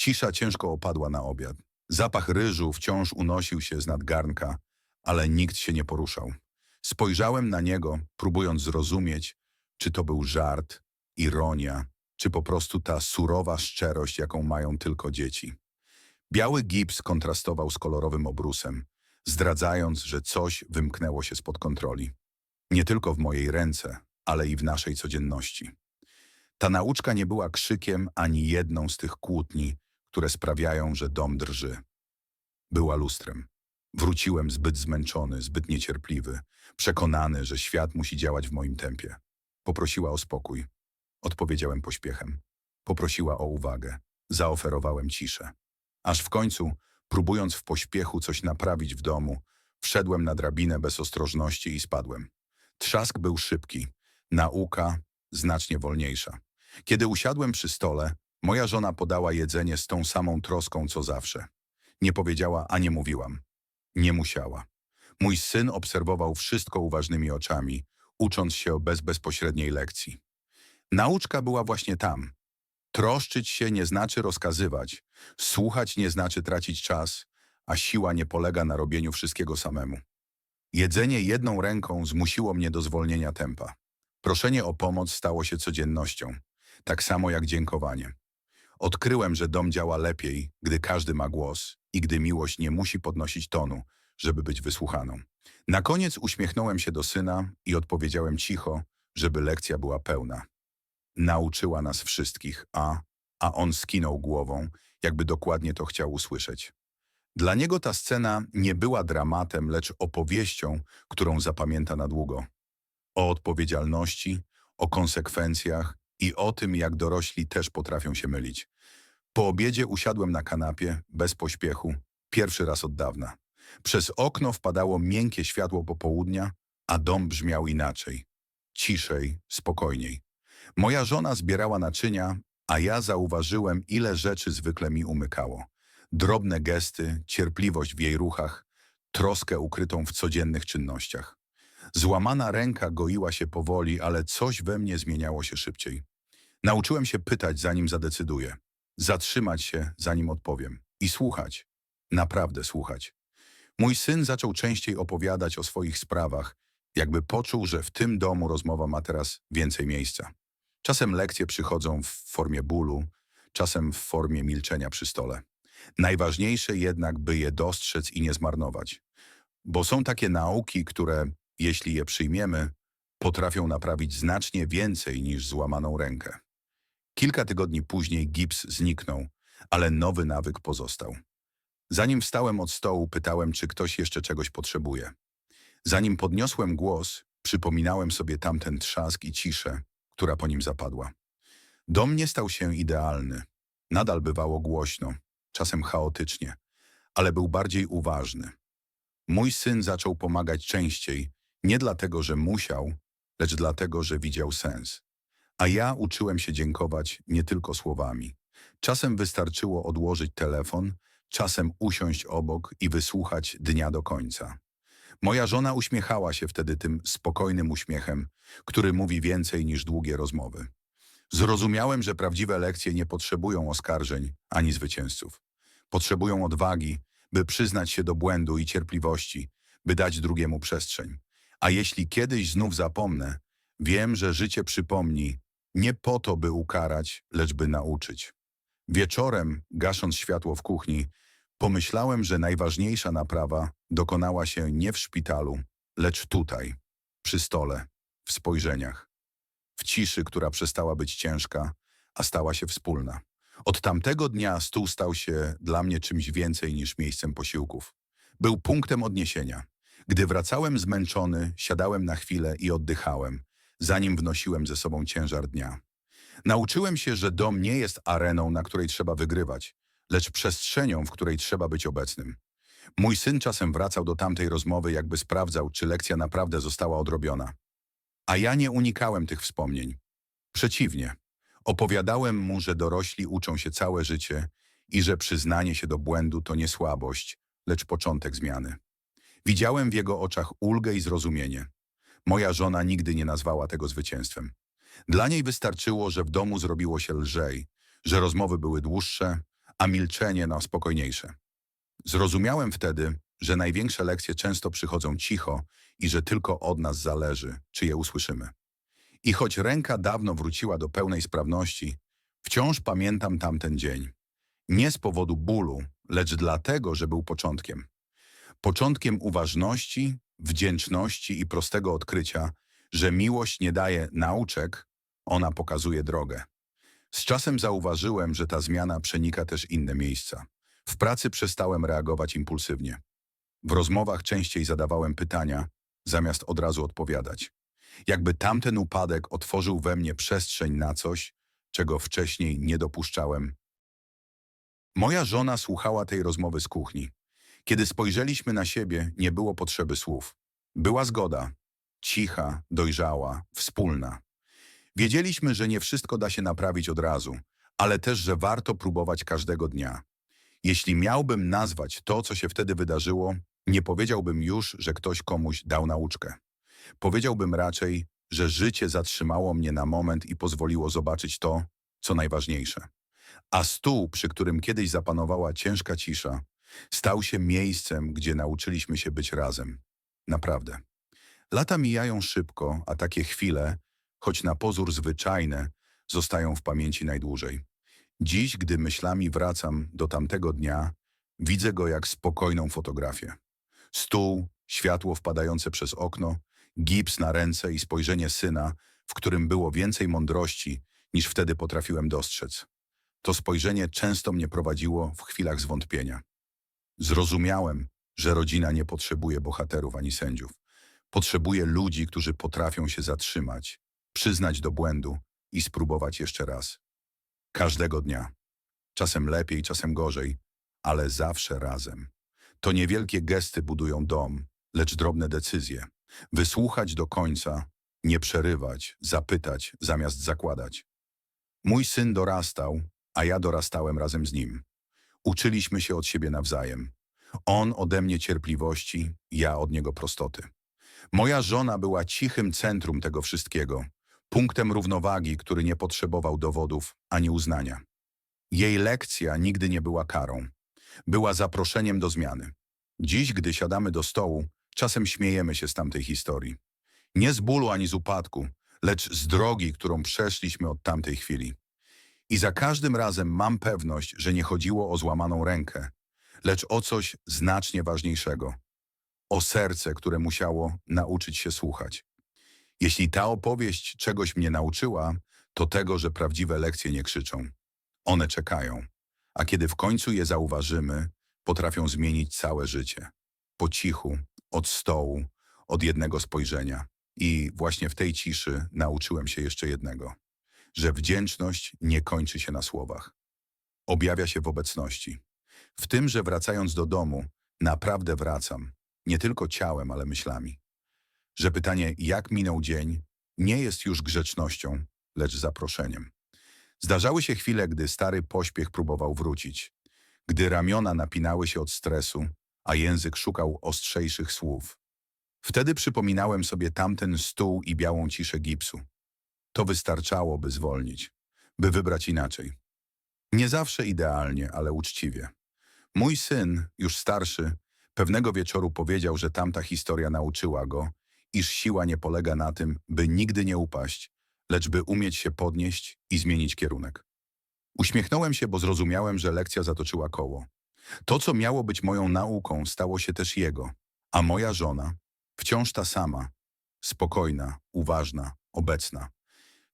Cisza ciężko opadła na obiad. Zapach ryżu wciąż unosił się z nadgarnka, ale nikt się nie poruszał. Spojrzałem na niego, próbując zrozumieć, czy to był żart, ironia, czy po prostu ta surowa szczerość, jaką mają tylko dzieci. Biały gips kontrastował z kolorowym obrusem, zdradzając, że coś wymknęło się spod kontroli. Nie tylko w mojej ręce, ale i w naszej codzienności. Ta nauczka nie była krzykiem ani jedną z tych kłótni, które sprawiają, że dom drży. Była lustrem. Wróciłem zbyt zmęczony, zbyt niecierpliwy, przekonany, że świat musi działać w moim tempie. Poprosiła o spokój. Odpowiedziałem pośpiechem. Poprosiła o uwagę. Zaoferowałem ciszę. Aż w końcu, próbując w pośpiechu coś naprawić w domu, wszedłem na drabinę bez ostrożności i spadłem. Trzask był szybki, nauka znacznie wolniejsza. Kiedy usiadłem przy stole, moja żona podała jedzenie z tą samą troską co zawsze. Nie powiedziała, a nie mówiłam. Nie musiała. Mój syn obserwował wszystko uważnymi oczami, ucząc się bez bezpośredniej lekcji. Nauczka była właśnie tam. Troszczyć się nie znaczy rozkazywać, słuchać nie znaczy tracić czas, a siła nie polega na robieniu wszystkiego samemu. Jedzenie jedną ręką zmusiło mnie do zwolnienia tempa. Proszenie o pomoc stało się codziennością, tak samo jak dziękowanie. Odkryłem, że dom działa lepiej, gdy każdy ma głos i gdy miłość nie musi podnosić tonu, żeby być wysłuchaną. Na koniec uśmiechnąłem się do syna i odpowiedziałem cicho, żeby lekcja była pełna. Nauczyła nas wszystkich, a, a on skinął głową, jakby dokładnie to chciał usłyszeć. Dla niego ta scena nie była dramatem, lecz opowieścią, którą zapamięta na długo. O odpowiedzialności, o konsekwencjach i o tym, jak dorośli też potrafią się mylić. Po obiedzie usiadłem na kanapie, bez pośpiechu, pierwszy raz od dawna. Przez okno wpadało miękkie światło popołudnia, a dom brzmiał inaczej. Ciszej, spokojniej. Moja żona zbierała naczynia, a ja zauważyłem, ile rzeczy zwykle mi umykało. Drobne gesty, cierpliwość w jej ruchach, troskę ukrytą w codziennych czynnościach. Złamana ręka goiła się powoli, ale coś we mnie zmieniało się szybciej. Nauczyłem się pytać, zanim zadecyduję. Zatrzymać się, zanim odpowiem. I słuchać. Naprawdę słuchać. Mój syn zaczął częściej opowiadać o swoich sprawach, jakby poczuł, że w tym domu rozmowa ma teraz więcej miejsca. Czasem lekcje przychodzą w formie bólu, czasem w formie milczenia przy stole. Najważniejsze jednak, by je dostrzec i nie zmarnować. Bo są takie nauki, które, jeśli je przyjmiemy, potrafią naprawić znacznie więcej niż złamaną rękę. Kilka tygodni później gips zniknął, ale nowy nawyk pozostał. Zanim wstałem od stołu, pytałem, czy ktoś jeszcze czegoś potrzebuje. Zanim podniosłem głos, przypominałem sobie tamten trzask i ciszę, która po nim zapadła. Dom nie stał się idealny. Nadal bywało głośno, czasem chaotycznie, ale był bardziej uważny. Mój syn zaczął pomagać częściej, nie dlatego, że musiał, lecz dlatego, że widział sens. A ja uczyłem się dziękować nie tylko słowami. Czasem wystarczyło odłożyć telefon, czasem usiąść obok i wysłuchać dnia do końca. Moja żona uśmiechała się wtedy tym spokojnym uśmiechem, który mówi więcej niż długie rozmowy. Zrozumiałem, że prawdziwe lekcje nie potrzebują oskarżeń ani zwycięzców. Potrzebują odwagi, by przyznać się do błędu i cierpliwości, by dać drugiemu przestrzeń. A jeśli kiedyś znów zapomnę, wiem, że życie przypomni, nie po to, by ukarać, lecz by nauczyć. Wieczorem, gasząc światło w kuchni, pomyślałem, że najważniejsza naprawa dokonała się nie w szpitalu, lecz tutaj, przy stole, w spojrzeniach, w ciszy, która przestała być ciężka, a stała się wspólna. Od tamtego dnia stół stał się dla mnie czymś więcej niż miejscem posiłków. Był punktem odniesienia. Gdy wracałem zmęczony, siadałem na chwilę i oddychałem, zanim wnosiłem ze sobą ciężar dnia. Nauczyłem się, że dom nie jest areną, na której trzeba wygrywać, lecz przestrzenią, w której trzeba być obecnym. Mój syn czasem wracał do tamtej rozmowy, jakby sprawdzał, czy lekcja naprawdę została odrobiona. A ja nie unikałem tych wspomnień. Przeciwnie, opowiadałem mu, że dorośli uczą się całe życie i że przyznanie się do błędu to nie słabość, lecz początek zmiany. Widziałem w jego oczach ulgę i zrozumienie. Moja żona nigdy nie nazwała tego zwycięstwem. Dla niej wystarczyło, że w domu zrobiło się lżej, że rozmowy były dłuższe, a milczenie na spokojniejsze. Zrozumiałem wtedy, że największe lekcje często przychodzą cicho i że tylko od nas zależy, czy je usłyszymy. I choć ręka dawno wróciła do pełnej sprawności, wciąż pamiętam tamten dzień. Nie z powodu bólu, lecz dlatego, że był początkiem. Początkiem uważności, wdzięczności i prostego odkrycia, że miłość nie daje nauczek, ona pokazuje drogę. Z czasem zauważyłem, że ta zmiana przenika też inne miejsca. W pracy przestałem reagować impulsywnie. W rozmowach częściej zadawałem pytania, zamiast od razu odpowiadać. Jakby tamten upadek otworzył we mnie przestrzeń na coś, czego wcześniej nie dopuszczałem. Moja żona słuchała tej rozmowy z kuchni. Kiedy spojrzeliśmy na siebie, nie było potrzeby słów. Była zgoda. Cicha, dojrzała, wspólna. Wiedzieliśmy, że nie wszystko da się naprawić od razu, ale też, że warto próbować każdego dnia. Jeśli miałbym nazwać to, co się wtedy wydarzyło, nie powiedziałbym już, że ktoś komuś dał nauczkę. Powiedziałbym raczej, że życie zatrzymało mnie na moment i pozwoliło zobaczyć to, co najważniejsze. A stół, przy którym kiedyś zapanowała ciężka cisza, stał się miejscem, gdzie nauczyliśmy się być razem. Naprawdę. Lata mijają szybko, a takie chwile, choć na pozór zwyczajne, zostają w pamięci najdłużej. Dziś, gdy myślami wracam do tamtego dnia, widzę go jak spokojną fotografię. Stół, światło wpadające przez okno, gips na ręce i spojrzenie syna, w którym było więcej mądrości, niż wtedy potrafiłem dostrzec. To spojrzenie często mnie prowadziło w chwilach zwątpienia. Zrozumiałem, że rodzina nie potrzebuje bohaterów ani sędziów. Potrzebuje ludzi, którzy potrafią się zatrzymać, przyznać do błędu i spróbować jeszcze raz. Każdego dnia. Czasem lepiej, czasem gorzej, ale zawsze razem. To niewielkie gesty budują dom, lecz drobne decyzje. Wysłuchać do końca, nie przerywać, zapytać zamiast zakładać. Mój syn dorastał, a ja dorastałem razem z nim. Uczyliśmy się od siebie nawzajem. On ode mnie cierpliwości, ja od niego prostoty. Moja żona była cichym centrum tego wszystkiego, punktem równowagi, który nie potrzebował dowodów ani uznania. Jej lekcja nigdy nie była karą. Była zaproszeniem do zmiany. Dziś, gdy siadamy do stołu, czasem śmiejemy się z tamtej historii. Nie z bólu ani z upadku, lecz z drogi, którą przeszliśmy od tamtej chwili. I za każdym razem mam pewność, że nie chodziło o złamaną rękę, lecz o coś znacznie ważniejszego. O serce, które musiało nauczyć się słuchać. Jeśli ta opowieść czegoś mnie nauczyła, to tego, że prawdziwe lekcje nie krzyczą. One czekają, a kiedy w końcu je zauważymy, potrafią zmienić całe życie. Po cichu, od stołu, od jednego spojrzenia. I właśnie w tej ciszy nauczyłem się jeszcze jednego, że wdzięczność nie kończy się na słowach. Objawia się w obecności. W tym, że wracając do domu, naprawdę wracam, nie tylko ciałem, ale myślami. Że pytanie, jak minął dzień, nie jest już grzecznością, lecz zaproszeniem. Zdarzały się chwile, gdy stary pośpiech próbował wrócić, gdy ramiona napinały się od stresu, a język szukał ostrzejszych słów. Wtedy przypominałem sobie tamten stół i białą ciszę gipsu. To wystarczało, by zwolnić, by wybrać inaczej. Nie zawsze idealnie, ale uczciwie. Mój syn, już starszy, pewnego wieczoru powiedział, że tamta historia nauczyła go, iż siła nie polega na tym, by nigdy nie upaść, lecz by umieć się podnieść i zmienić kierunek. Uśmiechnąłem się, bo zrozumiałem, że lekcja zatoczyła koło. To, co miało być moją nauką, stało się też jego, a moja żona, wciąż ta sama, spokojna, uważna, obecna.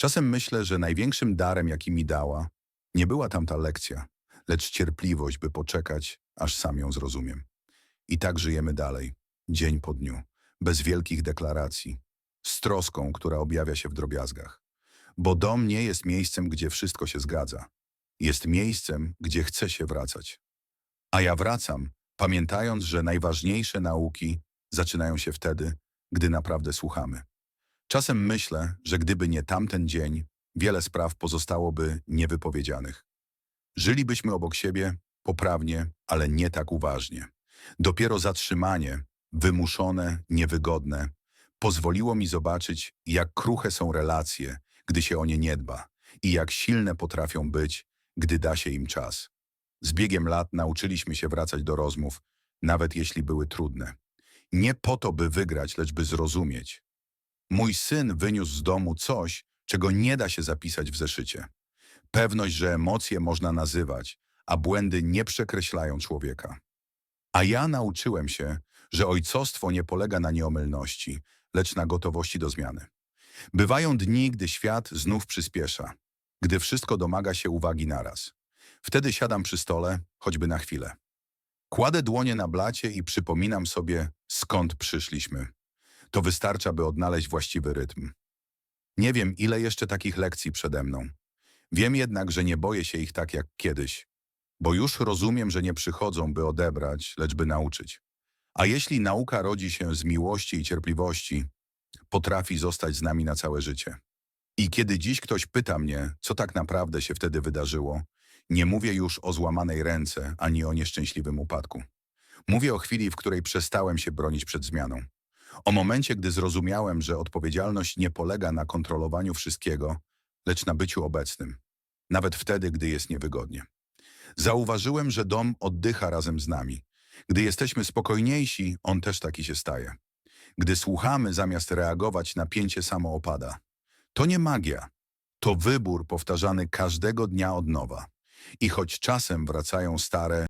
Czasem myślę, że największym darem, jaki mi dała, nie była tamta lekcja, lecz cierpliwość, by poczekać, aż sam ją zrozumiem. I tak żyjemy dalej, dzień po dniu, bez wielkich deklaracji, z troską, która objawia się w drobiazgach. Bo dom nie jest miejscem, gdzie wszystko się zgadza. Jest miejscem, gdzie chce się wracać. A ja wracam, pamiętając, że najważniejsze nauki zaczynają się wtedy, gdy naprawdę słuchamy. Czasem myślę, że gdyby nie tamten dzień, wiele spraw pozostałoby niewypowiedzianych. Żylibyśmy obok siebie, poprawnie, ale nie tak uważnie. Dopiero zatrzymanie, wymuszone, niewygodne, pozwoliło mi zobaczyć, jak kruche są relacje, gdy się o nie nie dba i jak silne potrafią być, gdy da się im czas. Z biegiem lat nauczyliśmy się wracać do rozmów, nawet jeśli były trudne. Nie po to, by wygrać, lecz by zrozumieć. Mój syn wyniósł z domu coś, czego nie da się zapisać w zeszycie. Pewność, że emocje można nazywać, a błędy nie przekreślają człowieka. A ja nauczyłem się, że ojcostwo nie polega na nieomylności, lecz na gotowości do zmiany. Bywają dni, gdy świat znów przyspiesza, gdy wszystko domaga się uwagi naraz. Wtedy siadam przy stole, choćby na chwilę. Kładę dłonie na blacie i przypominam sobie, skąd przyszliśmy. To wystarcza, by odnaleźć właściwy rytm. Nie wiem, ile jeszcze takich lekcji przede mną. Wiem jednak, że nie boję się ich tak jak kiedyś, bo już rozumiem, że nie przychodzą, by odebrać, lecz by nauczyć. A jeśli nauka rodzi się z miłości i cierpliwości, potrafi zostać z nami na całe życie. I kiedy dziś ktoś pyta mnie, co tak naprawdę się wtedy wydarzyło, nie mówię już o złamanej ręce ani o nieszczęśliwym upadku. Mówię o chwili, w której przestałem się bronić przed zmianą. O momencie, gdy zrozumiałem, że odpowiedzialność nie polega na kontrolowaniu wszystkiego, lecz na byciu obecnym, nawet wtedy, gdy jest niewygodnie. Zauważyłem, że dom oddycha razem z nami. Gdy jesteśmy spokojniejsi, on też taki się staje. Gdy słuchamy, zamiast reagować, napięcie samo opada. To nie magia. To wybór powtarzany każdego dnia od nowa. I choć czasem wracają stare,